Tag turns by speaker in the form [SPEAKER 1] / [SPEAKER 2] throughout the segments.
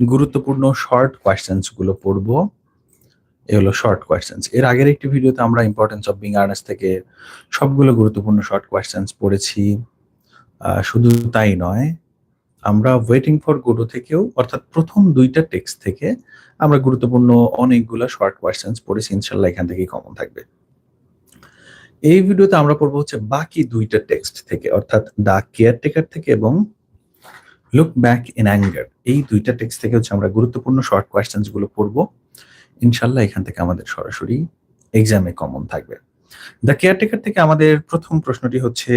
[SPEAKER 1] গুরুত্বপূর্ণ শর্ট কোয়েশ্চেন্সগুলো পড়ব। এ হলো শর্ট কোয়েশ্চেন্স এর আগের একটি ভিডিওতে আমরা ইম্পর্টেন্স অফ বিং আর্নেস্ট থেকে সবগুলো গুরুত্বপূর্ণ শর্ট কোয়েশ্চেন্স পড়েছি। শুধু তাই নয়, আমরা ওয়েটিং ফর গোডো থেকেও, অর্থাৎ প্রথম দুইটা টেক্সট থেকে আমরা গুরুত্বপূর্ণ অনেকগুলো শর্ট কোয়েশ্চেন্স পড়েছি। ইনশাল্লাহ এখান থেকেই কমন থাকবে। এই ভিডিওতে আমরা পড়ব হচ্ছে বাকি দুইটা টেক্সট থেকে, অর্থাৎ দা কেয়ারটেকার থেকে এবং লুক ব্যাক ইন অ্যাঙ্গার এই দুইটা টেক্সট থেকে হচ্ছে আমরা গুরুত্বপূর্ণ শর্ট কোয়েশ্চেন্সগুলো পড়ব। ইনশাল্লাহ এখান থেকে আমাদের সরাসরি এক্সামে কমন থাকবে। দ্য কেয়ারটেকার থেকে আমাদের প্রথম প্রশ্নটি হচ্ছে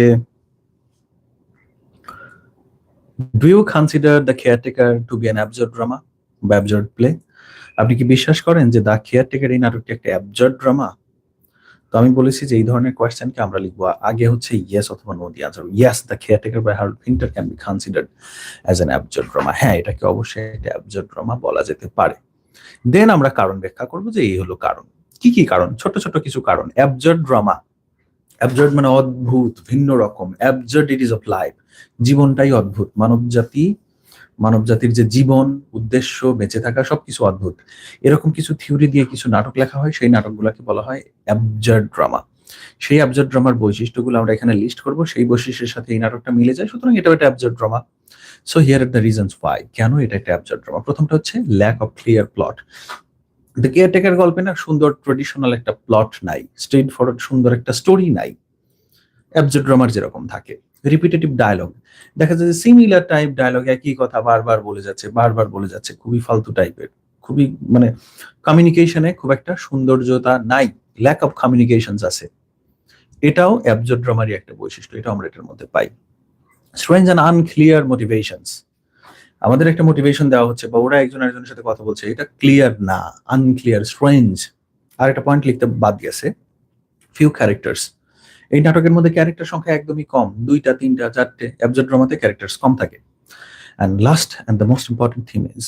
[SPEAKER 1] do you consider the caretaker to be an absurd drama বা অ্যাবজার্ড প্লে আপনি কি বিশ্বাস করেন যে দ্য কেয়ারটেকার এই নাটকটি একটা অ্যাবজার্ড ড্রামা তো আমি বলেছি যে এই ধরনের কোয়েশ্চেনকে আমরা লিখব, আগে হচ্ছে ইয়েস অথবা no the answer yes the Caretaker by Harold Pinter can be considered as an absurd drama হ্যাঁ এটাকে অবশ্যই একটা অ্যাবজার্ড ড্রামা বলা যেতে পারে। দেন আমরা কারণ ব্যাখ্যা করব যে এই হলো কারণ। কি কি কারণ? ছোট ছোট কিছু কারণ। অ্যাবজার্ড ড্রামা অ্যাবজার্ড মানে অদ্ভুত, ভিন্ন রকম। Absurd it is of life জীবনটাই অদ্ভুত। মানব জাতি মানব জাতির যে জীবন, উদ্দেশ্য, বেঁচে থাকা সবকিছু অদ্ভুত। এরকম কিছু থিওরি দিয়ে কিছু নাটক লেখা হয়, সেই নাটকগুলোকে বলা হয় অ্যাবজার্ড ড্রামা। সেই অ্যাবজার্ড ড্রামার বৈশিষ্ট্যগুলো আমরা এখানে লিস্ট করব, সেই বৈশিষ্ট্যের সাথে এই নাটকটা মিলে যায়, সুতরাং এটা একটা absurd drama. So here are the reasons why কেন এটা একটা অ্যাবজার্ড ড্রামা? প্রথমটা হচ্ছে lack of clear plot the Caretaker গল্পে না সুন্দর ট্রেডিশনাল একটা প্লট নাই স্ট্রেট ফরওয়ার্ড সুন্দর একটা স্টোরি নাই। অ্যাবজার্ড ড্রামার যেরকম থাকে। রিপিটেটিভ ডায়লগ দেখা যায় যে সিমিলার টাইপ ডায়লগ একই কথা বারবার বলে যাচ্ছে, বারবার বলে যাচ্ছে, খুবই ফালতু টাইপের খুবই মানে কমিউনিকেশনে খুব একটা সৌন্দর্যতা নাই ল্যাক অফ কমিউনিকেশনস আছে। এটাও অ্যাবজার্ড ড্রামারই একটা বৈশিষ্ট্য এটা আমরা এটার মধ্যে পাই। স্ট্রেঞ্জ অ্যান্ড আনক্লিয়ার মোটিভেশনস আমাদের একটা মোটিভেশন দেওয়া হচ্ছে বা ওরা একজন আরেকজনের সাথে কথা বলছে, এটা ক্লিয়ার না আনক্লিয়ার স্ট্রেঞ্জ আর একটা পয়েন্ট লিখতে বাদ গেছে ফিউ ক্যারেক্টার্স এই নাটকের মধ্যে ক্যারেক্টার সংখ্যা একদমই কম। দুইটা, তিনটা, চারটে অ্যাবজার্ড ড্রামাতে ক্যারেক্টার্স কম থাকে। And last and the most important theme is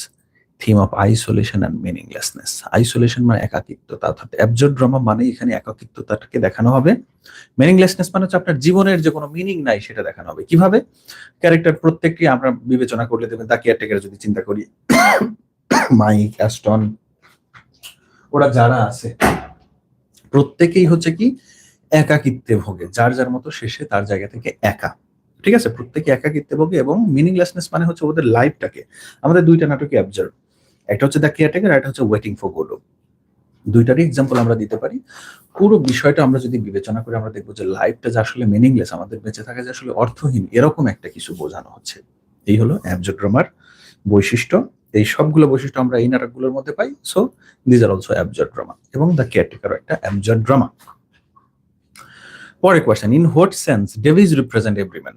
[SPEAKER 1] theme of isolation and meaninglessness isolation মানে একাকিত্বতা অর্থাৎ অ্যাবজার্ড ড্রামা মানে এখানে একাকিত্বতাটাকে দেখানো হবে। মিনিংলেসনেস মানে হচ্ছে আপনার জীবনের যে কোনো মিনিং নাই সেটা দেখানো হবে। কীভাবে? ক্যারেক্টার প্রত্যেককে আমরা বিবেচনা করলে দেবেন দা কেয়ারটেকার যদি চিন্তা করি মাইক অ্যাস্টন ওরা যারা আছে, প্রত্যেকেই হচ্ছে কি একাকিত্বে ভোগে। যার যার মতো শেষে তার জায়গা থেকে একা। ঠিক আছে? প্রত্যেকে একাকিত্বে ভোগে এবং মিনিংলেসনেস মানে হচ্ছে ওদের লাইফটাকে আমাদের দুইটা নাটকে অবজার্ভ একটা হচ্ছে দ্য কেয়ারটেকার একটা হচ্ছে ওয়েটিং ফর গোডো দুইটারই এক্সাম্পল আমরা দিতে পারি। পুরো বিষয়টা আমরা যদি বিবেচনা করে আমরা দেখব যে লাইফটা যে আসলে মিনিংলেস আমাদের বেঁচে থাকা যে আসলে অর্থহীন, এরকম একটা কিছু বোঝানো হচ্ছে। এই হলো অ্যাবজোড্রামার বৈশিষ্ট্য। এই সবগুলো বৈশিষ্ট্য আমরা এই নাটকগুলোর মধ্যে পাই। So these are also absurd drama এবং দ্য কেয়ারটেকার একটা অ্যাবজার্ড ড্রামা পরের question in what sense Davies represent everyman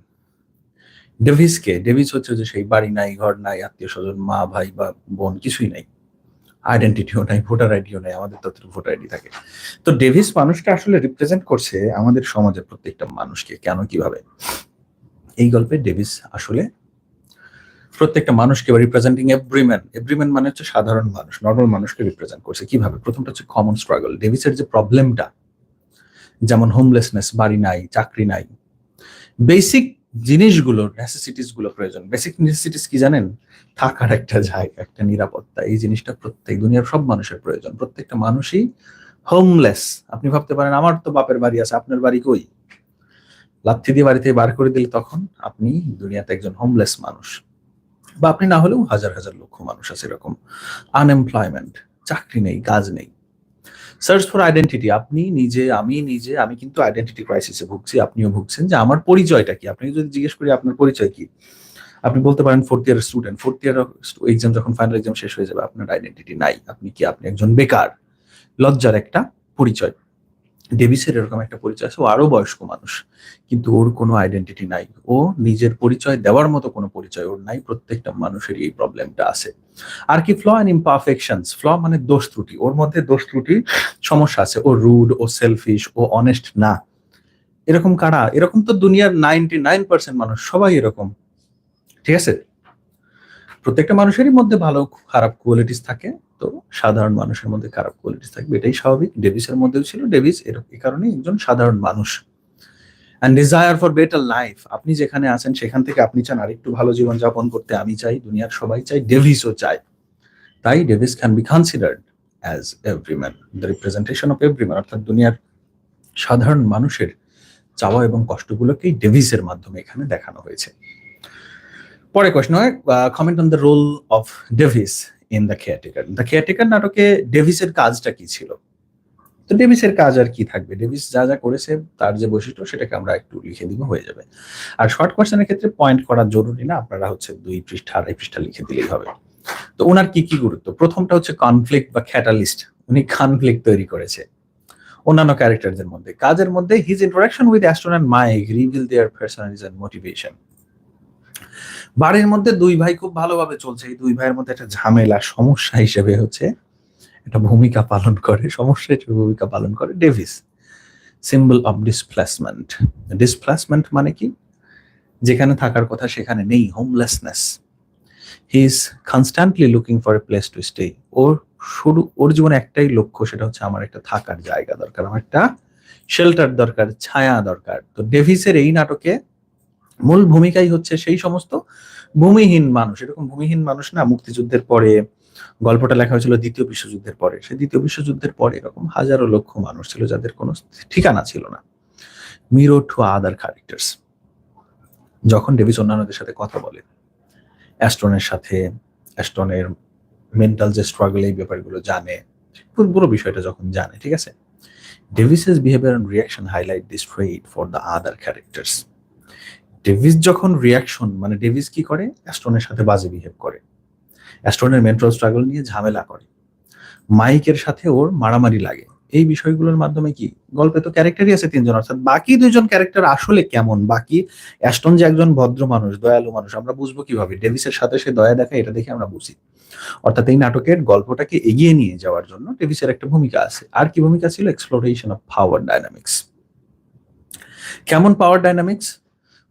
[SPEAKER 1] Davies K Davies হচ্ছে যে সেই বাড়ি নাই, ঘর নাই, আত্মীয় স্বজন, মা, ভাই বা বোন কিছুই নাই। আইডেন্টিটিও নাই ভোটার আইডিও নাই, আমাদের তো ভোটার আইডি থাকে। তো ডেভিস মানুষটা আসলে রিপ্রেজেন্ট করছে আমাদের সমাজের প্রত্যেকটা মানুষকে, কেন, কীভাবে? এই গল্পে ডেভিস আসলে প্রত্যেকটা মানুষকে রিপ্রেজেন্টিং এভরিম্যান এভরিম্যান মানে হচ্ছে সাধারণ মানুষ নর্মাল মানুষকে রিপ্রেজেন্ট করছে। কীভাবে? প্রথমটা হচ্ছে কমন স্ট্রাগল ডেভিসের যে প্রবলেমটা যেমন হোমলেসনেস বাড়ি নাই, চাকরি নাই। বেসিক জিনিসগুলো নেসেসিটিসগুলো প্রয়োজন। বেসিক নেসেসিটিস কি জানেন? থাকার একটা জায়গা, একটা নিরাপত্তা। এই জিনিসটা প্রত্যেক দুনিয়ার সব মানুষের প্রয়োজন। প্রত্যেকটা মানুষই হোমলেস আপনি ভাবতে পারেন, আমার তো বাপের বাড়ি আছে, আপনার বাড়ি কই? লাথি দিয়ে বাড়িতে বার করে দিলে তখন আপনি দুনিয়াতে একজন হোমলেস মানুষ। বা আপনি না হলেও হাজার হাজার লক্ষ মানুষ আছে এরকম। আনএমপ্লয়মেন্ট চাকরি নেই, কাজ নেই। সার্চ ফর আইডেন্টিটি আপনি নিজে, আমি নিজে, আমি কিন্তু আইডেন্টিটি ক্রাইসিসে ভুগছি, আপনিও ভুগছেন যে আমার পরিচয়টা কি? আপনি যদি জিজ্ঞেস করি আপনার পরিচয় কি? আপনি বলতে পারেন fourth year student fourth year exam যখন ফাইনাল এক্সাম শেষ হয়ে যাবে, আপনার আইডেন্টিটি নাই। আপনি কি? আপনি একজন বেকার। লজ্জার একটা পরিচয়। ডেভিসের এরকম একটা পরিচয় আছে, ও আরও বয়স্ক মানুষ, কিন্তু ওর কোনো আইডেন্টিটি নাই। ও নিজের পরিচয় দেওয়ার মতো কোনো পরিচয় ওর নাই, প্রত্যেকটা মানুষের এই প্রবলেমটা আছে। আর কি ফ্ল অ্যান্ড ইমপারফেকশনস ফ্ল মানে দোষ ত্রুটি, ওর মধ্যে দোষ ত্রুটি সমস্যা আছে। ও রুড ও সেলফিশ ও অনেস্ট না। এরকম কারা? এরকম তো দুনিয়ার নাইনটি নাইন পার্সেন্ট মানুষ, সবাই এরকম। ঠিক আছে? প্রত্যেকটা মানুষেরই মধ্যে ভালো, খারাপ কোয়ালিটিস থাকে। তো সাধারণ মানুষের মধ্যে খারাপ কোয়ালিটিস থাকবে, এটাই স্বাভাবিক। ডেভিসের মধ্যেও ছিল ডেভিস এরকম এই কারণে একজন সাধারণ মানুষ। And desire for better life আপনি যেখানে আছেন, সেখান থেকে আপনি চান আরেকটু ভালো জীবন যাপন করতে, আমি চাই, দুনিয়ার সবাই চাই ডেভিসও চায়। তাই Davies can be considered as everyman the representation of everyman অর্থাৎ দুনিয়ার সাধারণ মানুষের চাওয়া এবং কষ্টগুলোকেই ডেভিসের মাধ্যমে এখানে দেখানো হয়েছে। পরে কোয়েশ্চন হয় comment on the role of Davies in the Caretaker the Caretaker নাটকে ডেভিসের কাজটা কি ছিল? তো ডেভিসের কাজ আর কি থাকবে? ডেভিস যা যা করেছে, তার যে বৈশিষ্ট্য, সেটাকে আমরা একটু লিখে দিব, হয়ে যাবে। আর শর্ট কোয়েশ্চেনের ক্ষেত্রে পয়েন্ট করা জরুরি না, আপনারা হচ্ছে দুই পৃষ্ঠা, আড়াই পৃষ্ঠা লিখে দিলেই হবে। তো ওনার কি কি গুরুত্ব? প্রথমটা হচ্ছে কনফ্লিক্ট বা ক্যাটালিস্ট উনি কনফ্লিক্ট তৈরি করেছে। অন্যান্য ক্যারেক্টারদের মধ্যে। কাজের মধ্যে his interaction with Aston and Mike reveal their personalities and motivation বাড়ির মধ্যে দুই ভাই খুব ভালোভাবে চলছে। এই দুই ভাইয়ের মধ্যে একটা ঝামেলা, সমস্যা হিসেবে হচ্ছে, একটা ভূমিকা পালন করে, সমস্যা হিসেবে ভূমিকা পালন করে Davies symbol of displacement displacement মানে কি? যেখানে থাকার কথা সেখানে নেই homelessness he is constantly looking for a place to stay ওর শুরু, ওর জীবনে একটাই লক্ষ্য, সেটা হচ্ছে আমার একটা থাকার জায়গা দরকার, আমার একটা শেল্টার দরকার, ছায়া দরকার। তো ডেভিসের এই নাটকে মূল ভূমিকাই হচ্ছে সেই সমস্ত ভূমিহীন মানুষ। এরকম ভূমিহীন মানুষ না, মুক্তিযুদ্ধের পরে, গল্পটা লেখা হয়েছিল দ্বিতীয় বিশ্বযুদ্ধের পরে। সেই দ্বিতীয় বিশ্বযুদ্ধের পরে এরকম হাজারো লক্ষ মানুষ ছিল যাদের কোনো ঠিকানা ছিল না। Mirror to other characters. যখন ডেভিস অন্যান্যদের সাথে কথা বলে অ্যাস্টনের সাথে অ্যাস্টনের মেন্টাল যে স্ট্রাগল এই ব্যাপারগুলো জানে, পুরো বিষয়টা যখন জানে, ঠিক আছে? Davies's behaviour and reaction highlight this trait for the other characters Davies যখন রিয়াকশন মানে ডেভিস কি করে? অ্যাস্টনের সাথে বাজে বিহেভ করে। অ্যাস্টনের মেন্টাল স্ট্রাগল নিয়ে ঝামেলা করে। মাইকের সাথে ওর মারামারি লাগে। এই বিষয়গুলোর মাধ্যমে কি? গল্পে তো ক্যারেক্টারই আছে তিনজন, অর্থাৎ বাকি দুইজন ক্যারেক্টার আসলে কেমন? বাকি অ্যাস্টন যে একজন ভদ্র মানুষ, দয়ালু মানুষ, আমরা বুঝব কীভাবে? ডেভিসের সাথে সে দয়া দেখা এটা দেখে আমরা বুঝি। অর্থাৎ এই নাটকের গল্পটাকে এগিয়ে নিয়ে যাওয়ার জন্য ডেভিসের একটা ভূমিকা আছে। আর কি ভূমিকা ছিল? এক্সপ্লোরেশন অফ পাওয়ার ডাইনামিক্স কেমন পাওয়ার ডাইনামিক্স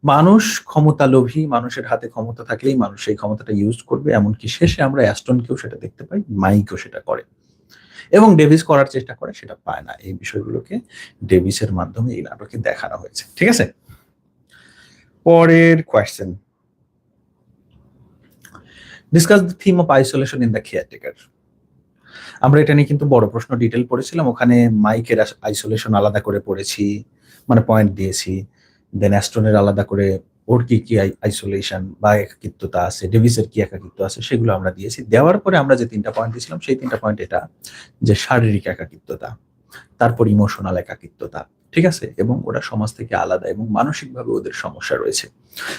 [SPEAKER 1] মানুষ ক্ষমতা লোভী মানুষের হাতে ক্ষমতা থাকলেই মানুষ সেই ক্ষমতাটা ইউজ করবে, এমনকি শেষে আমরা অ্যাস্টনকেও সেটা দেখতে পাই মাইকও সেটা করে। এবং ডেভিস করার চেষ্টা করে, সেটা পায় না। এই বিষয়গুলোকে ডেভিসের মাধ্যমে এই নাটকে দেখানো হয়েছে। ঠিক আছে? পরের question discuss the theme of isolation in the Caretaker আমরা এটা নিয়ে কিন্তু বড় প্রশ্ন ডিটেল পড়েছিলাম। ওখানে মাইকের আইসোলেশন আলাদা করে পড়েছি মানে পয়েন্ট দিয়েছি। দেন অ্যাস্টনের আলাদা করে ওর কি কি আইসোলেশন বা একাকিত্বতা আছে ডেভিসের কি একাকিত্ব আছে, সেগুলো আমরা দিয়েছি। দেওয়ার পরে আমরা যে তিনটা পয়েন্ট দিয়েছিলাম, সেই তিনটা পয়েন্ট এটা যে শারীরিক একাকিত্বতা, তারপর ইমোশনাল একাকিত্বতা, ঠিক আছে? এবং ওরা সমাজ থেকে আলাদা এবং মানসিকভাবে ওদের সমস্যা রয়েছে।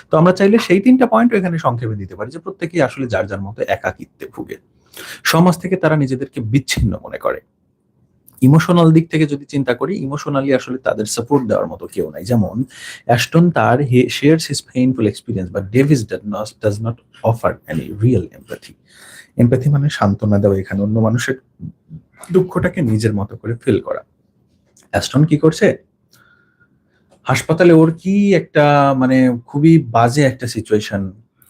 [SPEAKER 1] তো আমরা চাইলে সেই তিনটা পয়েন্ট এখানে সংক্ষেপে দিতে পারি যে প্রত্যেকেই আসলে যার যার মতো একাকিত্বে ভুগে। সমাজ থেকে তারা নিজেদেরকে বিচ্ছিন্ন মনে করে। ইমোশনাল দিক থেকে যদি চিন্তা করি, ইমোশনালি আসলে তাদের সাপোর্ট দেওয়ার মতো কেউ নাই। যেমন অ্যাস্টন তার shares his painful experience but Davies does not offer any real empathy empathy মানে সান্ত্বনা দেওয়া এখানে অন্য মানুষের দুঃখটাকে নিজের মতো করে ফিল করা। অ্যাস্টন কি করছে? হাসপাতালে ওর কি একটা মানে খুবই বাজে একটা সিচুয়েশন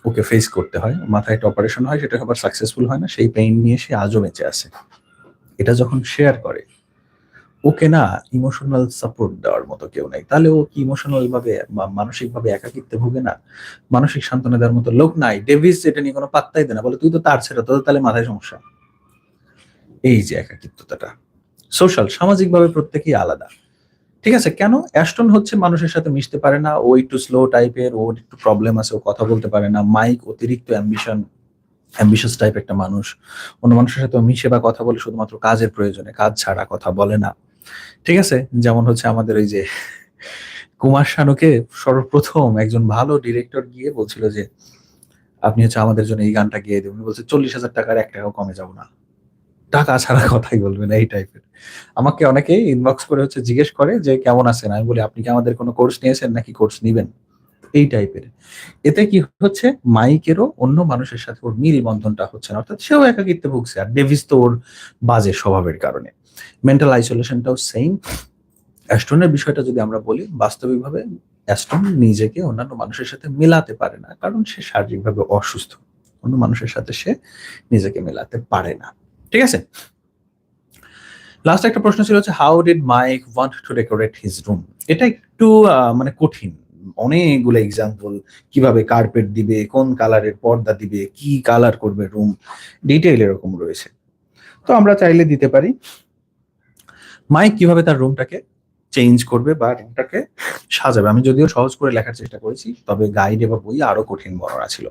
[SPEAKER 1] ওকে ফেস করতে হয়। মাথায় একটা অপারেশন হয়, সেটা আবার সাকসেসফুল হয় না। সেই পেইন নিয়ে সে আজও বেঁচে আছে। এটা যখন শেয়ার করে ওকে না ইমোশনাল সাপোর্ট দেওয়ার মতো কেউ নাই। তাহলে ও কি ইমোশনাল ভাবে বা মানসিক ভাবে একাকিত্বে ভুগে না? মানসিক সান্ত্বনা দেওয়ার মতো লোক নাই। ডেভিস এটা নিয়ে কোনো পাত্তাই দেয় না। বলে, তুই তো তার ছেড়ে তোদের তাহলে মাথায় সমস্যা? এই যে একাকিত্বতাটা। সোশ্যাল সামাজিক ভাবে প্রত্যেকেই আলাদা। ঠিক আছে? কেন? অ্যাস্টন হচ্ছে মানুষের সাথে মিশতে পারে না। ও একটু স্লো টাইপের ও একটু প্রবলেম আছে, ও কথা বলতে পারে না। মাইক অতিরিক্ত অ্যাম্বিশন অ্যাম্বিশাস টাইপ একটা মানুষ। অন্য মানুষের সাথে মিশে বা কথা বলে শুধুমাত্র কাজের প্রয়োজনে। কাজ ছাড়া কথা বলে না। ঠিক আছে? যেমন হচ্ছে আমাদের ওই যে কুমার শানুকে সর্বপ্রথম একজন ভালো ডিরেক্টর গিয়ে বলছিল যে, আপনি হচ্ছে আমাদের জন্য এই গানটা গিয়ে দেবেন বলছে, চল্লিশ হাজার টাকার এক টাকাও কমে যাব না। টাকা ছাড়া কথাই বলবেন এই টাইপের আমাকে অনেকেই ইনবক্স করে হচ্ছে জিজ্ঞেস করে যে, কেমন আছেন? আমি বলি, আপনি কি আমাদের কোনো কোর্স নিয়েছেন নাকি কোর্স নিবেন? এই টাইপের এতে কি হচ্ছে মাইকেরও অন্য মানুষের সাথে ওর মিল বন্ধনটা হচ্ছে না। অর্থাৎ সেও একাকিত্বে ভুগছে। আর ডেভিস তো ওর বাজে স্বভাবের কারণে। মেন্টাল আইসোলেশনটাও সেম অ্যাস্টনের বিষয়টা যদি আমরা বলি, বাস্তবিকভাবে অ্যাস্টন নিজেকে অন্যান্য মানুষের সাথে মেলাতে পারে না, কারণ সে শারীরিকভাবে অসুস্থ। অন্য মানুষের সাথে সে নিজেকে মেলাতে পারে না। ঠিক আছে? লাস্ট একটা প্রশ্ন ছিল হচ্ছে how did Mike want to decorate his room এটা একটু মানে কঠিন। অনেকগুলো এক্সাম্পল কীভাবে কার্পেট দিবে, কোন কালারের পর্দা দিবে, কি কালার করবে রুম ডিটেইল এরকম রয়েছে। তো আমরা চাইলে দিতে পারি। মাইক কীভাবে তার রুমটাকে চেঞ্জ করবে বা রুমটাকে সাজাবে? আমি যদিও সহজ করে লেখার চেষ্টা করেছি, তবে গাইডে বা বই আরও কঠিন বর্ণনা ছিল।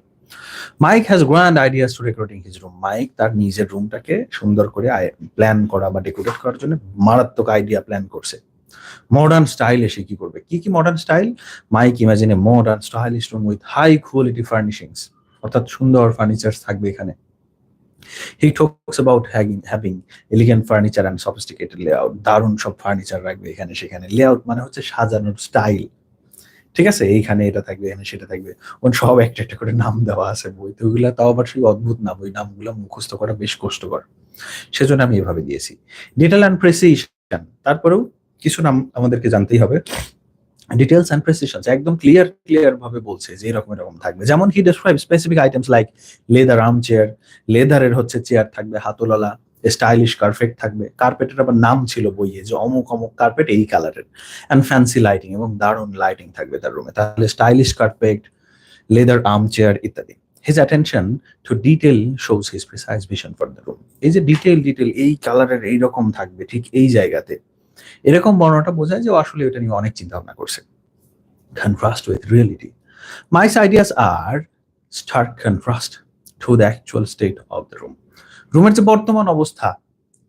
[SPEAKER 1] Mike has grand ideas to decorating his room Mike তার নিজের রুমটাকে সুন্দর করে প্ল্যান করা বা ডেকোরেট করার জন্য মারাত্মক আইডিয়া প্ল্যান করছে। মডার্ন স্টাইল এসে কি করবে? কি কি modern style Mike imagines modern stylish room with high quality furnishings অর্থাৎ সুন্দর ফার্নিচার থাকবে এখানে। He talks about having having elegant furniture and sophisticated layout দারুণ সব ফার্নিচার রাখবে এখানে, সেখানে। লেআউট মানে হচ্ছে সাজানোর স্টাইল ঠিক আছে? এইখানে এটা থাকবে, এখানে সেটা থাকবে। ওন সব একটা একটা করে নাম দেওয়া আছে বইতে। ওইগুলা তাও আবার সেই অদ্ভুত নাম। ওই নামগুলো মুখস্থ করা বেশ কষ্টকর। সেজন্য আমি এভাবে দিয়েছি। ডিটেল অ্যান্ড প্রেসিশন তারপরেও কিছু নাম আমাদেরকে জানতেই হবে। ডিটেলস অ্যান্ড প্রেসিশন একদম ক্লিয়ার ক্লিয়ার ভাবে বলছে যে এরকম এরকম থাকবে। যেমন he describe specific items like leather arm chair লেদারের হচ্ছে চেয়ার থাকবে হাতলওয়ালা স্টাইলিশ কার্পেট থাকবে কার্পেটের আবার নাম ছিল বইয়ে যে অমুক অমুক কার্পেট এই কালারের অ্যান্ড ফ্যান্সি লাইটিং এবং দারুণ লাইটিং থাকবে তার রুমে তাহলে stylish carpet leather arm chair ইত্যাদি। His attention to detail shows his precise vision for the room এই যে ডিটেল ডিটেল এই কালারের এইরকম থাকবে ঠিক এই জায়গাতে। এরকম বর্ণনাটা বোঝায় যে আসলে এটা নিয়ে অনেক চিন্তা ভাবনা করছে। Contrast with reality Mike's ideas are stark contrast to the actual state of the room রুমের যে বর্তমান অবস্থা,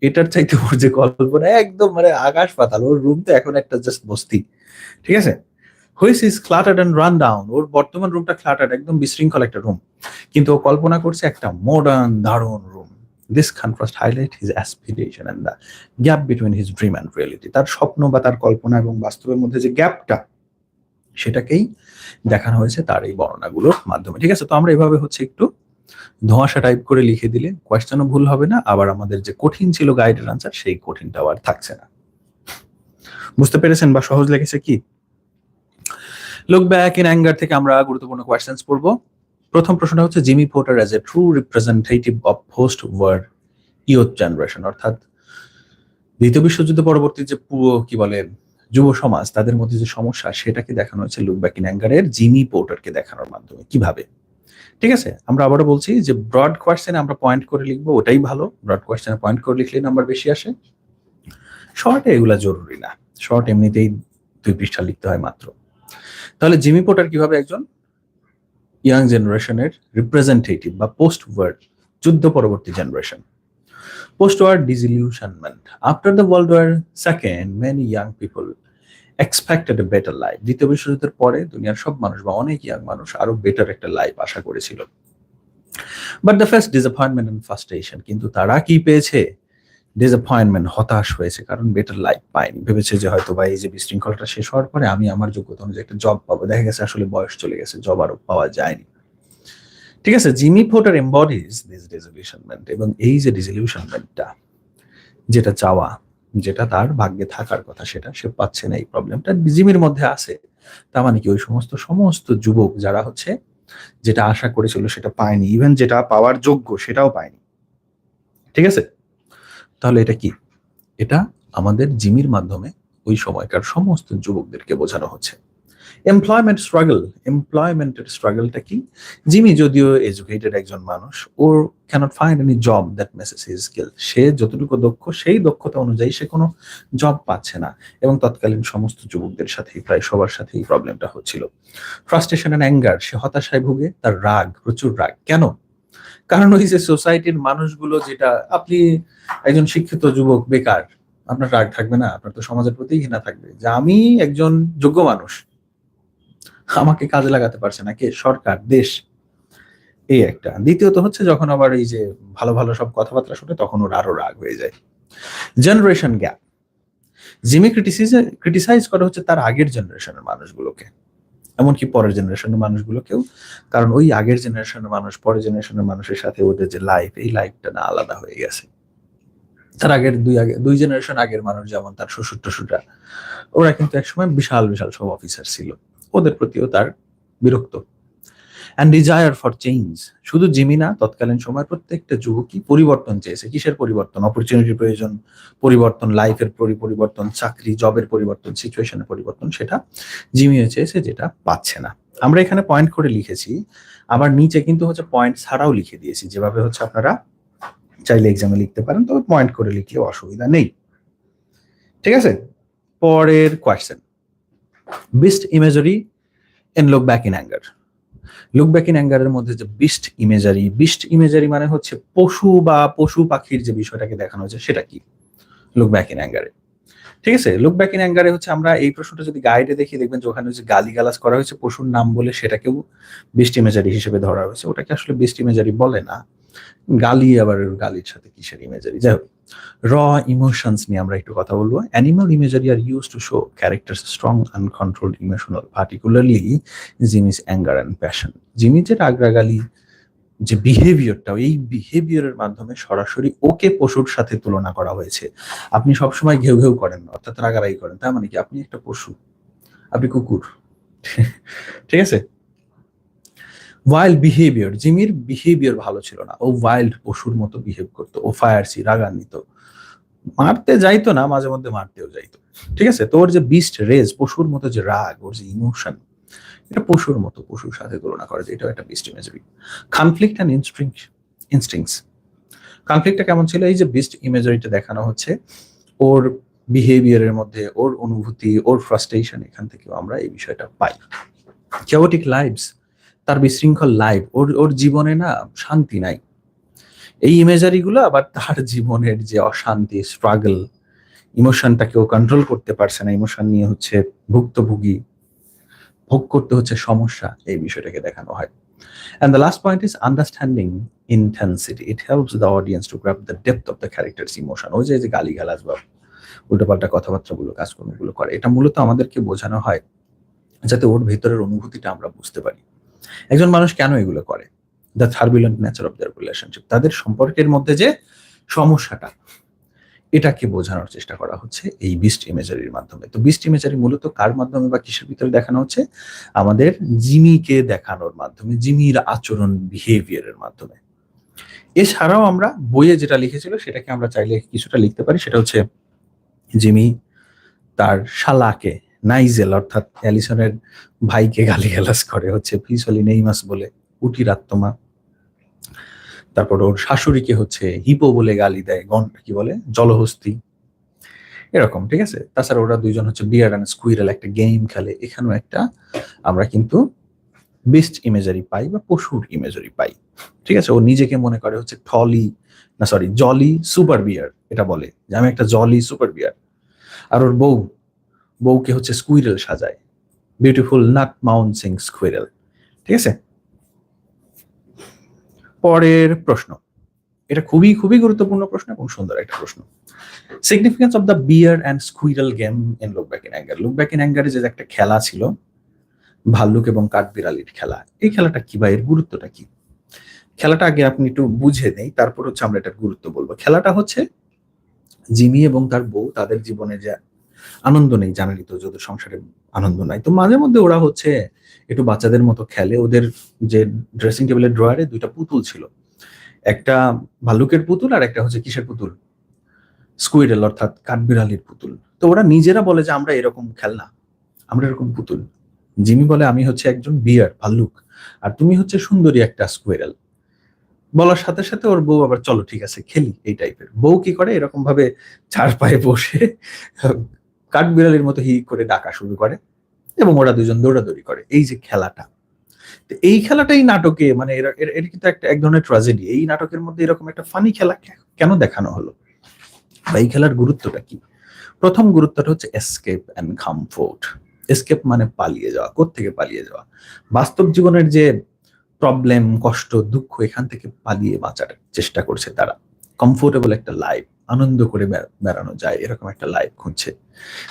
[SPEAKER 1] এটার চাইতে ওর যে কল্পনা একদম মানে আকাশ পাতাল, ওর রুম তো এখন একটা জাস্ট বস্তি, ঠিক আছে? Which is cluttered and run down ওর বর্তমান রুমটা ক্লাটার্ড একদম বিশৃঙ্খল একটা রুম কিন্তু ও কল্পনা করছে একটা মডার্ন দারুণ this contrast highlight his aspiration and the gap between his dream and reality তার স্বপ্ন বা তার কল্পনা এবং বাস্তবের মধ্যে যে গ্যাপটা সেটাকেই দেখানো হয়েছে তার এই বর্ণনাগুলোর মাধ্যমে। ঠিক আছে? তো আমরা এভাবে হচ্ছে একটু ধোঁয়াশা টাইপ করে লিখে দিলে কোয়েশ্চেনও ভুল হবে না, আবার আমাদের যে কঠিন ছিল গাইডের আনসার সেই কঠিনটাও আর থাকছে না। বুঝতে পেরেছেন বা সহজ লেগেছে কি? লুক ব্যাক ইন অ্যাঙ্গার থেকে আমরা গুরুত্বপূর্ণ কোয়েশ্চেন্স পড়ব। প্রথম প্রশ্নটা হচ্ছে Jimmy Porter as a true representative of post war youth generation অর্থাৎ দ্বিতীয় বিশ্বযুদ্ধ পরবর্তী যে পুরো, কি বলে, যুব সমাজ, তাদের মধ্যে যে সমস্যা, সেটাকে দেখানো হয়েছে লুক ব্যাক ইন অ্যাঙ্গারের জিমি পোর্টারকে দেখানোর মাধ্যমে। কীভাবে? ঠিক আছে, আমরা আবারও বলছি যে ব্রড কোয়েশ্চেনে আমরা পয়েন্ট করে লিখব, ওটাই ভালো। ব্রড কোয়েশ্চেনে পয়েন্ট করে লিখলে নাম্বার বেশি আসে। শর্টে এগুলা জরুরি না। শর্ট এমনিতেই দুই পৃষ্ঠা লিখতে হয় মাত্র। তাহলে জিমি পোর্টার কীভাবে একজন ইয়াং জেনারেশনের রিপ্রেজেন্টেটিভ বা পোস্ট ওয়ার্ড যুদ্ধ পরবর্তী generation post war disillusionment after the world war second many young people expected a better life দ্বিতীয় বিশ্বযুদ্ধের পরে দুনিয়ার সব মানুষ বা অনেক ইয়াং মানুষ আরও বেটার একটা লাইফ আশা করেছিল। But the first disappointment and frustration কিন্তু তারা কি পেয়েছে? ডিসঅ্যাপয়েন্টমেন্ট হতাশ হয়েছে, কারণ বেটার লাইফ পায়নি ভেবেছে যে হয়তো বা এই যে বিশৃঙ্খলাটা শেষ হওয়ার পরে আমি আমার যোগ্যতা অনুযায়ী একটা জব পাবো। দেখা গেছে আসলে বয়স চলে গেছে জব আরও পাওয়া যায়নি। ঠিক আছে জিমি ফোটার এম্বডিজ দিস রেজলিউশনমেন্ট এবং এই যে রেজলিউশনমেন্টটা যেটা চাওয়া, যেটা তার ভাগ্যে থাকার কথা, সেটা সে পাচ্ছে না, এই প্রবলেমটা জিমির মধ্যে আছে। তার মানে কি? ওই সমস্ত সমস্ত যুবক যারা হচ্ছে, যেটা আশা করেছিল সেটা পায়নি ইভেন যেটা পাওয়ার যোগ্য সেটাও পায়নি। ঠিক আছে? তাহলে এটা কি? এটা আমাদের জিমির মাধ্যমে ওই সময়কার সমস্ত যুবকদেরকে বোঝানো হচ্ছে। এমপ্লয়মেন্ট স্ট্রাগল এমপ্লয়মেন্টের স্ট্রাগলটা কি? জিমি যদিও এডুকেটেড একজন মানুষ ওর cannot find any job that matches his skill সে যতটুকু দক্ষ, সেই দক্ষতা অনুযায়ী সে কোনো জব পাচ্ছে না। এবং তৎকালীন সমস্ত যুবকদের সাথেই, প্রায় সবার সাথে এই প্রবলেমটা হচ্ছিল। ফ্রাস্ট্রেশন অ্যান্ড অ্যাঙ্গার সে হতাশায় ভুগে, তার রাগ, প্রচুর রাগ। কেন? কারণ ওই যে সোসাইটির মানুষগুলো যেটা, আপনি একজন শিক্ষিত যুবক, বেকার, আপনার রাগ থাকবে না, আপনার তো সমাজের প্রতি ঘৃণা থাকবে। যে আমি একজন যোগ্য মানুষ, আমাকে কাজে লাগাতে পারছে না কে? সরকার, দেশ, এই একটা। দ্বিতীয়ত হচ্ছে যখন আবার এই যে ভালো ভালো সব কথাবার্তা শুনে তখন ওর আরও রাগ হয়ে যায়। Generation gap Jimmy criticise criticise করা হচ্ছে তার আগের জেনারেশনের মানুষগুলোকে। এমনকি পরের জেনারেশনের মানুষগুলোকেও, কারণ ওই আগের জেনারেশনের মানুষ, পরের জেনারেশনের মানুষের সাথে ওদের যে লাইফ এই লাইফটা না আলাদা হয়ে গেছে। তার আগের দুই আগে, দুই জেনারেশন আগের মানুষ যেমন তার শ্বশুর টসুরা ওরা কিন্তু একসময় বিশাল বিশাল সব অফিসার ছিল। ওদের প্রতিও তার বিরক্ত। অ্যান্ড ডিজায়ার ফর চেঞ্জ শুধু জিমি না, তৎকালীন সময়ের প্রত্যেকটা যুবকই পরিবর্তন চেয়েছে। কিসের পরিবর্তন? অপরচুনিটির প্রয়োজন, পরিবর্তন লাইফের পরিবর্তন, চাকরি জবের পরিবর্তন সিচুয়েশনের পরিবর্তন, সেটা জিমিও চেয়েছে, যেটা পাচ্ছে না। আমরা এখানে পয়েন্ট করে লিখেছি, আবার নিচে কিন্তু হচ্ছে পয়েন্ট ছাড়াও লিখে দিয়েছি। যেভাবে হচ্ছে আপনারা চাইলে এক্সামে লিখতে পারেন, তবে পয়েন্ট করে লিখলে অসুবিধা নেই। ঠিক আছে? পরের question beast imagery in Look Back in Anger Look Back in অ্যাঙ্গারের মধ্যে যে বিস্ট ইমেজারি বিস্ট ইমেজারি মানে হচ্ছে পশু বা পশু পাখির যে বিষয়টাকে দেখানো হয়েছে, সেটা কি? লুক ব্যাক ইন অ্যাঙ্গারে ঠিক আছে? লুক ব্যাক ইন অ্যাঙ্গারে হচ্ছে আমরা এই প্রশ্নটা যদি গাইডে দেখি, দেখবেন যে ওখানে যে গালি গালাজ করা হয়েছে পশুর নাম বলে সেটাকেও বিস্ট ইমেজারি হিসেবে ধরা হয়েছে। ওটাকে আসলে বিস্ট ইমেজারি বলে না। গালি আবার গালির সাথে কিসের ইমেজারি যাই হোক। র ইমোশনস নিয়ে আমরা একটু কথা বলব। Animal imagery are use to show character strong uncontrolled emotional particularly Jimmy's anger and passion Jimmy যে রাগরাগালি, যে বিহেভিয়ারটা এই বিহেভিয়ারের মাধ্যমে সরাসরি ওকে পশুর সাথে তুলনা করা হয়েছে। আপনি সবসময় ঘেউ ঘেউ করেন অর্থাৎ রাগারাগি করেন। তার মানে কি? আপনি একটা পশু, আপনি কুকুর। ঠিক আছে? ওয়াইল্ড বিহেভিয়ার জিমির বিহেভিয়ার ভালো ছিল না। ও ওয়াইল্ড পশুর মতো বিহেভ করতো, ও ফায়ারসি রাগান্বিত। মারতে যাইতো না, মাঝে মধ্যে মারতেও যাইতো। ঠিক আছে? তোর যে বিস্ট রেজ পশুর মতো যে রাগ, ওর যে ইমোশন এটা পশুর মতো, পশুর সাথে তুলনা করা যায় এটাও একটা beast imagery conflict and instinct instincts কনফ্লিক্টটা কেমন ছিল? এই যে বিস্ট ইমেজারিটা দেখানো হচ্ছে, ওর বিহেভিয়ারের মধ্যে, ওর অনুভূতি, ওর ফ্রাস্ট্রেশন এখান থেকেও আমরা এই বিষয়টা পাই। কেওটিক লাইভস তার বিশৃঙ্খল লাইফ ওর ওর জীবনে না শান্তি নাই এই ইমেজারি গুলো আবার তার জীবনের যে অশান্তি স্ট্রাগল ইমোশনটাকে ও কন্ট্রোল করতে পারছে না ইমোশন নিয়ে হচ্ছে ভুক্তভোগী, ভোগ করতে হচ্ছে সমস্যা, এই বিষয়টাকে দেখানো হয় And the last point is understanding intensity. It helps the audience to grab the depth of the character's emotion. ওই যে গালি গালাজ বা উল্টোপাল্টা কথাবার্তাগুলো, কাজকর্মগুলো করে, এটা মূলত আমাদেরকে বোঝানো হয়, যাতে ওর ভেতরের অনুভূতিটা আমরা বুঝতে পারি একজন মানুষ কেন এগুলো করে? The turbulent nature of their relationship তাদের সম্পর্কের মধ্যে যে সমস্যাটা, এটাকে বোঝানোর চেষ্টা করা হচ্ছে এই বিস্ট ইমেজারির মাধ্যমে। তো বিস্ট ইমেজারি মূলত কার মাধ্যমে বা কিসের ভিতরে দেখানো হচ্ছে? আমাদের জিমিকে দেখানোর মাধ্যমে, জিমির আচরণ বিহেভিয়ারের মাধ্যমে। এছাড়াও আমরা বইয়ে যেটা লিখেছিল, সেটাকে আমরা চাইলে কিছুটা লিখতে পারি, সেটা হচ্ছে জিমি তার শালাকে নাইজেল, অর্থাৎ অ্যালিসনের ভাইকে গালিগালাজ করে, হচ্ছে ফিসলি নেইমাস বলে, উটির আত্মমা তারপর ওর শাশুড়িকে হচ্ছে হিপো বলে গালি দেয় গন কি বলে? জলহস্তি। এরকম, ঠিক আছে? তাছাড়া ওরা দুইজন হচ্ছে বিয়ার অ্যান্ড স্কুইরেল একটা গেম খেলে। এখানেও একটা আমরা কিন্তু বেস্ট ইমেজারি পাই বা পশুর ইমেজারি পাই। ঠিক আছে? ও নিজেকে মনে করে হচ্ছে টলি, না, সরি, জলি সুপার বিয়ার, এটা বলে যে আমি একটা জলি সুপার বিয়ার। আর ওর বউ বউকে হচ্ছে স্কুইরেল সাজায়। বিউটিফুল নাট মাউন্সিং স্কুইরেল ঠিক আছে? পরের প্রশ্ন। এটা খুবই খুবই গুরুত্বপূর্ণ প্রশ্ন এবং সুন্দর একটা প্রশ্ন। Significance of the bear and squirrel game in Look Back in Anger Look Back in অ্যাঙ্গারে যে একটা খেলা ছিল, ভাল্লুক এবং কাঠবিড়ালির খেলা, এই খেলাটা কি বা এর গুরুত্বটা কি? খেলাটা আগে আপনি একটু বুঝে নেই, তারপর হচ্ছে আমরা এটার গুরুত্ব বলব। খেলাটা হচ্ছে জিমি এবং তার বউ, তাদের জীবনে যে আনন্দ নেই জানেনই তো, যদি সংসারে আনন্দ নাই। তো মাঝে মধ্যে ওরা হচ্ছে একটু বাচ্চাদের মতো খেলে। ওদের যে ড্রেসিং টেবিলের ড্রয়ারে দুইটা পুতুল ছিল। একটা ভাল্লুকের পুতুল আর একটা হচ্ছে কিসের পুতুল? স্কুইরেল অর্থাৎ কাঠবিড়ালির পুতুল। তো ওরা নিজেরা বলে যে আমরা এরকম খেলনা, আমরা এরকম পুতুল। জিমি বলে, আমি হচ্ছে একজন বিয়ার, ভাল্লুক। আর তুমি হচ্ছে সুন্দরী একটা স্কুইরেল বলার সাথে সাথে ওর বউ আবার, চলো ঠিক আছে, খেলি। এই টাইপের বউ কি করে এরকম ভাবে চার পায়ে বসে কাঠবিড়ালির মতো হি করে ডাকা শুরু করে এবং ওরা দুজন দৌড়াদৌড়ি করে। এই যে খেলাটা। তো এই খেলাটাই নাটকে মানে এটা কিন্তু একটা, এক ধরনের ট্রাজেডি এই নাটকের মধ্যে এরকম একটা ফানি খেলা কেন দেখানো হলো? বা এই খেলার গুরুত্বটা কি? প্রথম গুরুত্বটা হচ্ছে এসকেপ অ্যান্ড কমফোর্ট এসকেপ মানে পালিয়ে যাওয়া থেকে পালিয়ে যাওয়া? বাস্তব জীবনের যে প্রবলেম কষ্ট, দুঃখ, এখান থেকে পালিয়ে বাঁচার চেষ্টা করছে তারা। কমফোর্টেবল একটা লাইফ আনন্দ করে বেড়ানো যায়, এরকম একটা লাইফ খুঁজছে।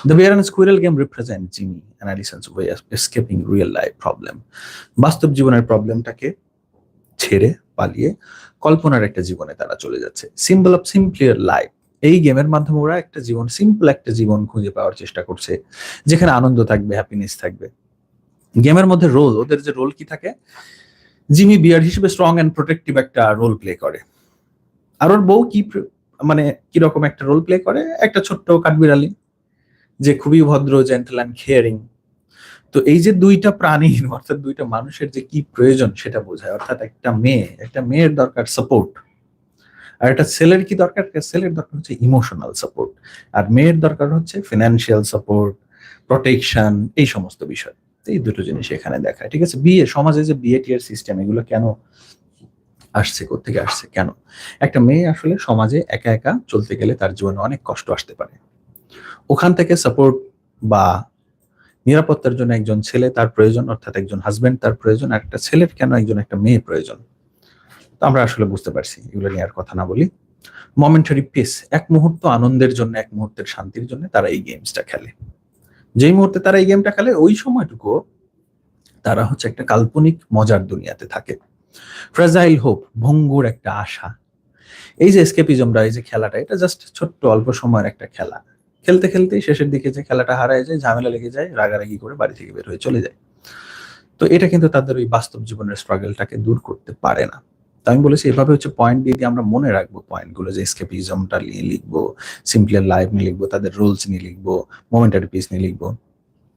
[SPEAKER 1] The bear and squirrel game represent Jimmy and Alison's way escaping real life problem বাস্তব জীবনের প্রবলেমটাকে ছেড়ে পালিয়ে কল্পনার একটা জীবনে তারা চলে যাচ্ছে। সিম্বল অফ সিম্পলিয়ার লাইফ এই গেমের মাধ্যমে ওরা একটা জীবন সিম্পল একটা জীবন খুঁজে পাওয়ার চেষ্টা করছে, যেখানে আনন্দ থাকবে হ্যাপিনেস থাকবে। গেমের মধ্যে রোল ওদের যে রোল কি থাকে? জিমি বিয়ার হিসেবে স্ট্রং অ্যান্ড প্রোটেক্টিভ একটা রোল প্লে করে। আর ওর বউ কি মানে কীরকম একটা রোল প্লে করে? একটা ছোট্ট কাঠবিড়ালি যে খুবই ভদ্র জেন্টেল অ্যান্ড কেয়ারিং তো এই যে দুইটা প্রাণী, অর্থাৎ দুইটা মানুষের যে কি প্রয়োজন সেটা বোঝায়। অর্থাৎ একটা মেয়ে, একটা মেয়ের দরকার সাপোর্ট আর একটা ছেলের কি দরকার? ছেলের দরকার হচ্ছে ইমোশনাল সাপোর্ট আর মেয়ের দরকার হচ্ছে ফিনান্সিয়াল সাপোর্ট প্রোটেকশন এই সমস্ত বিষয়। এই দুটো জিনিস এখানে দেখায়। ঠিক আছে? বিয়ে, সমাজে যে বিয়ে টিয়ার সিস্টেম এগুলো কেন আসছে কোথেকে আসছে, কেন? একটা মেয়ে আসলে সমাজে একা একা চলতে গেলে তার জীবনে অনেক কষ্ট আসতে পারে। ওখান থেকে সাপোর্ট বা নিরাপত্তার জন্য একজন ছেলে তার প্রয়োজন, অর্থাৎ একজন হাজবেন্ড তার প্রয়োজন, আর একটা ছেলের কেন একজন একটা মেয়ে প্রয়োজন? তো আমরা আসলে বুঝতে পারছি, এগুলো নিয়ে আর কথা না বলি। মোমেন্টারি পিস এক মুহূর্ত আনন্দের জন্য, এক মুহূর্তের শান্তির জন্য তারা এই গেমসটা খেলে। যেই মুহূর্তে তারা এই গেমটা খেলে, ওই সময়টুকু তারা হচ্ছে একটা কাল্পনিক, মজার দুনিয়াতে থাকে। ফ্রাজাইল হোপ ভঙ্গুর একটা আশা। এই যে এসকেপিজমটা এই যে খেলাটা, এটা জাস্ট ছোট্ট, অল্প সময়ের একটা খেলা। খেলতে খেলতেই শেষের দিকে যে খেলাটা হারায় যায়, ঝামেলা লেগে যায়, রাগারাগি করে বাড়ি থেকে বের হয়ে চলে যায়। তো এটা কিন্তু তাদের ওই বাস্তব জীবনের স্ট্রাগলটাকে দূর করতে পারে না। তো আমি বলেছি, এভাবে হচ্ছে পয়েন্ট দিয়ে দিয়ে আমরা মনে রাখব পয়েন্টগুলো যে এসকেপিজমটা নিয়ে লিখব সিম্পলের লাইফ নিয়ে লিখব, তাদের রোলস নিয়ে লিখব মোমেন্টারি পিস নিয়ে লিখব।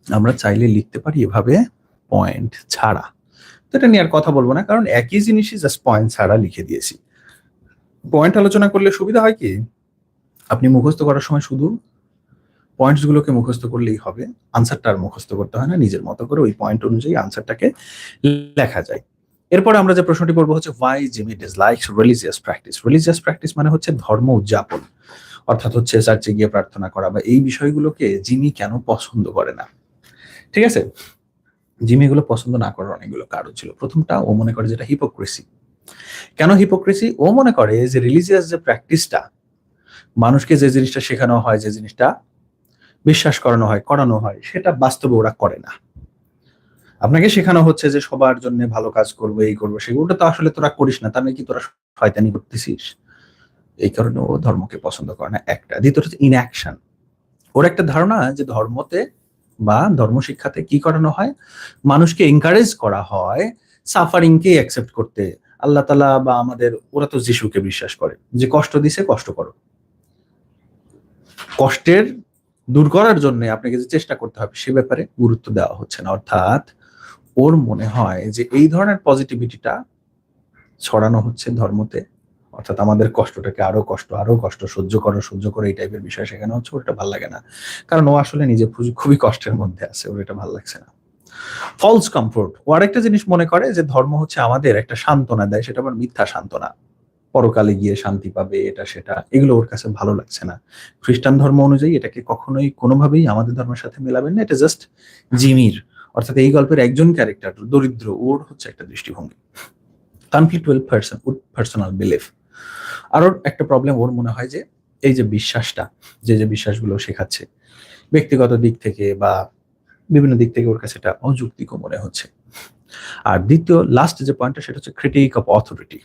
[SPEAKER 1] আমরা চাইলে লিখতে পারি এভাবে পয়েন্ট ছাড়া। এটা নিয়ে আর কথা বলব না, কারণ একই জিনিসই জাস্ট পয়েন্ট ছাড়া লিখে দিয়েছি। পয়েন্ট আলোচনা করলে সুবিধা হয় কি? আপনি মুখস্থ করার সময় শুধু পয়েন্টস গুলোকে মুখস্থ করলেই হবে আনসারটা আর মুখস্থ করতে হয় না, নিজের মতো করে ওই পয়েন্ট অনুযায়ী আনসারটাকে লেখা যায়। এরপরে আমরা যে প্রশ্নটি করব হচ্ছে why Jimmy dislike religious practice religious practice মানে হচ্ছে ধর্ম উদযাপন, অর্থাৎ হচ্ছে চার্চে গিয়ে প্রার্থনা করা বা এই বিষয়গুলোকে জিমি কেন পছন্দ করে না? ঠিক আছে? জিমি এগুলো পছন্দ না করার অনেকগুলো কারণ ছিল। প্রথমটা, ও মনে করে যেটা হিপোক্রেসি কেন হিপোক্রেসি ও মনে করে যে রিলিজিয়াস যে প্র্যাকটিসটা মানুষকে যে জিনিসটা শেখানো হয়, যে জিনিসটা বিশ্বাস করানো হয় করানো হয়, সেটা বাস্তবে ওরা করে না। আপনাকে শেখানো হচ্ছে যে সবার জন্য ভালো কাজ করব, এই করব সেগুলোটা তো আসলে তোরা করিস না, তার মানে কি তোরা শয়তানি করতেছিস? এই কারণে ও ধর্মকে পছন্দ করে না, একটা। দ্বিতীয় হচ্ছে ইনঅ্যাকশন ওর একটা ধারণা যে ধর্মতে বা ধর্ম শিক্ষাতে কি করানো হয়? মানুষকে এনকারেজ করা হয় সাফারিংকে অ্যাকসেপ্ট করতে। আল্লাহ তালা বা আমাদের, ওরা তো যিশুকে বিশ্বাস করে। যে কষ্ট দিছে, কষ্ট করো। কষ্টের দূর করার জন্য আপনাকে যে চেষ্টা করতে হবে, সে ব্যাপারে গুরুত্ব দেওয়া হচ্ছে না। অর্থাৎ ওর মনে হয় যে এই ধরনের পজিটিভিটিটা ছড়ানো হচ্ছে ধর্মতে। অর্থাৎ আমাদের কষ্টটাকে আরও কষ্ট আরও কষ্ট, সহ্য করো সহ্য করো, এই টাইপের বিষয় শেখানো হচ্ছে ওর এটা ভালো লাগে না। কারণ ও আসলে নিজে খুবই- কষ্টের মধ্যে আছে, ওর এটা ভালো লাগছে না। ফলস কমফোর্ট ও আরেকটা জিনিস মনে করে যে ধর্ম হচ্ছে আমাদের একটা সান্ত্বনা দেয়, সেটা আবার মিথ্যা সান্ত্বনা। পরকালে গিয়ে শান্তি পাবে, এটা, সেটা, এগুলো ওর কাছে ভালো লাগছে না। খ্রিস্টান ধর্ম অনুযায়ী এটাকে কখনোই, কোনোভাবেই আমাদের ধর্মের সাথে মেলাবেন না, এটা জাস্ট জিমির। অর্থাৎ এই গল্পের একজন ক্যারেক্টার দরিদ্র, ওর হচ্ছে একটা দৃষ্টিভঙ্গি। Conflict will person with personal belief আরও একটা প্রবলেম ওর মনে হয় যে, এই যে বিশ্বাসটা, যে যে বিশ্বাসগুলো শেখাচ্ছে, ব্যক্তিগত দিক থেকে বা বিভিন্ন দিক থেকে ওর কাছে এটা অযৌক্তিক মনে হচ্ছে। আর দ্বিতীয় লাস্ট যে পয়েন্টটা সেটা হচ্ছে ক্রিটিক অফ অথরিটি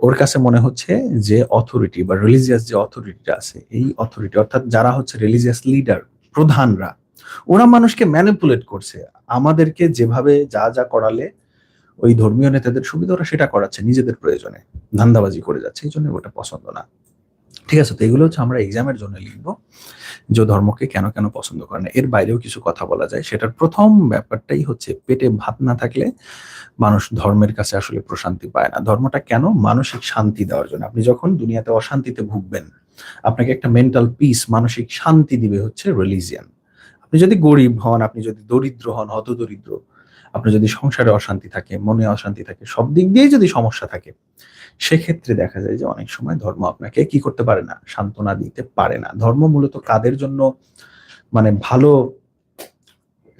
[SPEAKER 1] ওর কাছে মনে হচ্ছে যে অথরিটি বা রিলিজিয়াস যে অথরিটিটা আছে, এই অথরিটি অর্থাৎ যারা হচ্ছে রিলিজিয়াস লিডার প্রধানরা, ওরা মানুষকে ম্যানিপুলেট করছে। আমাদেরকে যেভাবে যা যা করালে ওই ধর্মীয় নেতাদের সুবিধা ওরা সেটা করাচ্ছে, নিজেদের প্রয়োজনে। ধান্দাবাজি করে যাচ্ছে, এই জন্য ওটা পছন্দ না। ঠিক আছে, তো এগুলো হচ্ছে আমরা এক্সামের জন্য লিখব, যে ধর্মকে কেন কেন পছন্দ করে না। এর বাইরেও কিছু কথা বলা যায়। সেটার প্রথম ব্যাপারটাই হচ্ছে, পেটে ভাত না থাকলে মানুষ ধর্মের কাছে আসলে প্রশান্তি পায় না। ধর্মটা কেন? মানসিক শান্তি দেওয়ার জন্য। আপনি যখন দুনিয়াতে অশান্তিতে ভুগবেন, আপনাকে একটা মেন্টাল পিস মানসিক শান্তি দিবে হচ্ছে রিলিজিয়ান আপনি যদি গরিব হন, আপনি যদি দরিদ্র হন হত দরিদ্র আপনার যদি সংসারে অশান্তি থাকে, মনে অশান্তি থাকে, সব দিক দিয়েই যদি সমস্যা থাকে, সেক্ষেত্রে দেখা যায় যে অনেক সময় ধর্ম আপনাকে কি করতে পারে না, সান্ত্বনা দিতে পারে না। ধর্ম মূলত কাদের জন্য মানে ভালো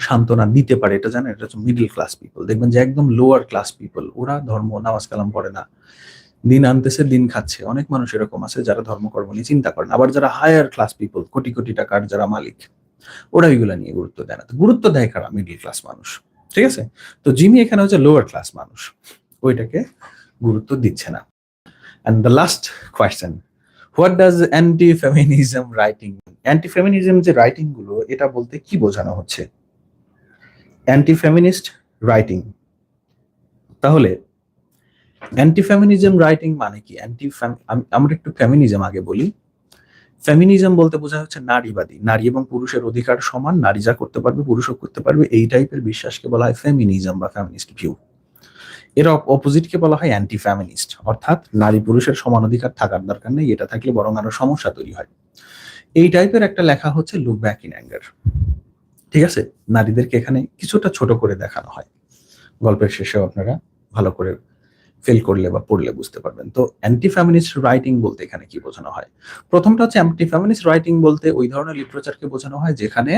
[SPEAKER 1] সান্ত্বনা দিতে পারে, এটা জানেন? এটা হচ্ছে মিডল ক্লাস পিপল দেখবেন যে একদম লোয়ার ক্লাস পিপল ওরা ধর্ম, নামাজ, কালাম পড়ে না। দিন আনতেছে, দিন খাচ্ছে। অনেক মানুষ এরকম আছে যারা ধর্মকর্ম নিয়ে চিন্তা করেন আবার যারা higher class people crore crore টাকার যারা মালিক, ওরা ওইগুলা নিয়ে গুরুত্ব দেয় না। গুরুত্ব দেয় কারা? মিডল ক্লাস মানুষ। ঠিক আছে? তো জিমি এখানে হচ্ছে লোয়ার ক্লাস মানুষ। ওইটাকে গুরুত্ব দিচ্ছে না। And the last question what does anti feminism writing anti feminism যে রাইটিংগুলো, এটা বলতে কি বোঝানো হচ্ছে? অ্যান্টি ফেমিনিস্ট রাইটিং তাহলে অ্যান্টি ফেমিনিজম রাইটিং মানে কি? অ্যান্টি আমরা একটু ফেমিনিজম আগে বলি। ফেমিনিজম বলতে বোঝা হচ্ছে নারীবাদী। নারী এবং পুরুষের অধিকার সমান, নারী যা করতে পারবে পুরুষও করতে পারবে, এই টাইপের বিশ্বাসকে বলা হয় ফেমিনিজম বা ফেমিনিস্ট ভিউ এর অপোজিটকে বলা হয় অ্যান্টি ফেমিনিস্ট অর্থাৎ নারী পুরুষের সমান অধিকার থাকার দরকার নেই, এটা থাকলে বরং আরও সমস্যা তৈরি হয়। এই টাইপের একটা লেখা হচ্ছে লুক ব্যাক ইন অ্যাঙ্গার ঠিক আছে? নারীদেরকে এখানে কিছুটা ছোট করে দেখানো হয়। গল্পের শেষেও আপনারা ভালো করে ফেল করলে বা পড়লে বুঝতে পারবেন। তো অ্যান্টি ফ্যামিনিস্ট রাইটিং বলতে এখানে কি বোঝানো হয়? প্রথমটা হচ্ছে অ্যান্টি ফ্যামিনিস্ট রাইটিং বলতে ওই ধরনের লিটারেচারকে বোঝানো হয় যেখানে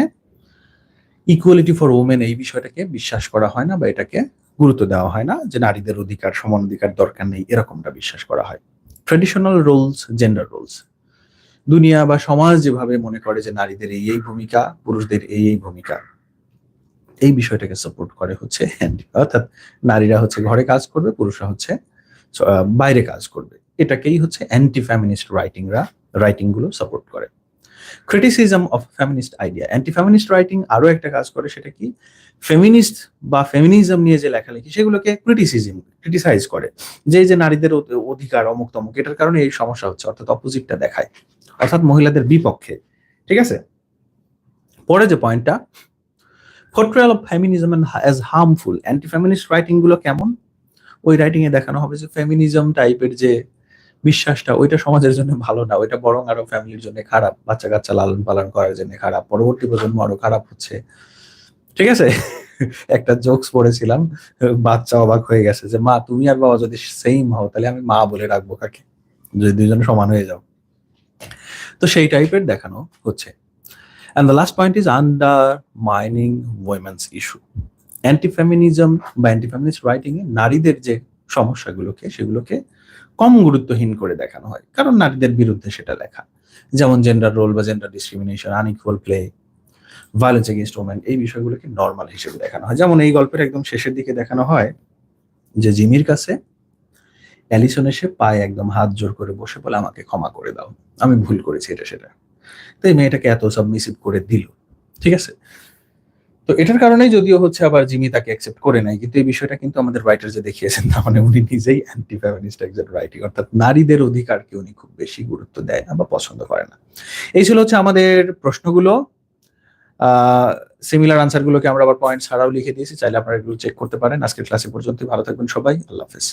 [SPEAKER 1] ইকুয়ালিটি ফর ওমেন এই বিষয়টাকে বিশ্বাস করা হয় না বা এটাকে গুরুত্ব দেওয়া হয় না, যে নারীদের অধিকার, সমান অধিকার দরকার নেই, এরকমটা বিশ্বাস করা হয়। ট্রেডিশনাল রোলস জেন্ডার রোলস দুনিয়া বা সমাজ যেভাবে মনে করে যে নারীদের এই এই ভূমিকা, পুরুষদের এই এই ভূমিকা। এই বিষয়টাকে সাপোর্ট করে হচ্ছে অর্থাৎ নারীরা হচ্ছে ঘরে কাজ করবে, পুরুষরা হচ্ছে বাইরে কাজ করবে। এটাকেই হচ্ছে অ্যান্টি ফ্যামিনিস্ট রাইটিংরা রাইটিংগুলো সাপোর্ট করে। Criticism of feminist idea anti feminist writing আরও একটা কাজ করে সেটা কি? ফেমিনিস্ট বা ফেমিনিজম নিয়ে যে লেখালেখি, সেগুলোকে ক্রিটিসিজম ক্রিটিসাইজ করে। যে যে নারীদের অধিকার অমুক তমুক, এটার কারণে এই সমস্যা হচ্ছে, অর্থাৎ অপোজিটটা দেখায়। অর্থাৎ মহিলাদের বিপক্ষে, ঠিক আছে? পরে যে পয়েন্টটা portrayal of feminism as harmful anti feminist রাইটিংগুলো কেমন? ওই রাইটিং এ দেখানো হবে যে ফেমিনিজম টাইপের যে বিশ্বাসটা, ওইটা সমাজের জন্য ভালো না। ওইটা বরং আরও ফ্যামিলির জন্য খারাপ বাচ্চা কাচ্চা লালন পালন করার জন্য খারাপ, পরবর্তী প্রজন্ম আরও খারাপ হচ্ছে। ঠিক আছে? একটা জোকস পড়েছিলাম, বাচ্চা অবাক হয়ে গেছে যে, মা, তুমি আর বাবা যদি সেম হও, তাহলে আমি মা বলে রাখব কাকে? যদি দুজন সমান হয়ে যাও। তো সেই টাইপের দেখানো হচ্ছে। And the last point is undermining women's issue anti feminism বা অ্যান্টি ফেমিনিস্ট রাইটিং এ নারীদের যে সমস্যাগুলোকে, সেগুলোকে কম গুরুত্বহীন করে দেখানো হয়। কারণ নারীদের বিরুদ্ধে সেটা লেখা। যেমন জেন্ডার রোল বা gender discrimination unequal pay violence against women এই বিষয়গুলোকে নর্মাল হিসেবে দেখানো হয়। যেমন এই গল্পের একদম শেষের দিকে দেখানো হয় যে জিমির কাছে অ্যালিসন এসে পায়ে একদম হাত জোর করে বসে বলে, আমাকে ক্ষমা করে দাও। আমি ভুল করেছি এটা সেটা। তো এই মেয়েটাকে এত সাবমিসিভ করে দিল, ঠিক আছে? তো এটার কারণেই যদিও হচ্ছে আবার জিমি তাকে অ্যাকসেপ্ট করে নাই, কিন্তু এই বিষয়টা কিন্তু আমাদের রাইটার যে দেখিয়েছেন, তার মানে উনি নিজেই অ্যান্টি ফেমিনিস্ট একজন রাইটিং অর্থাৎ নারীদের অধিকারকে উনি খুব বেশি গুরুত্ব দেয় না বা পছন্দ করে না। এই ছিল হচ্ছে আমাদের প্রশ্নগুলো। সিমিলার আনসার গুলোকে আমরা আবার পয়েন্ট ছাড়াও লিখে দিয়েছি, চাইলে আপনারা এগুলো চেক করতে পারেন। আজকের ক্লাসে পর্যন্ত ভালো থাকবেন সবাই, আল্লাহ হাফেজ।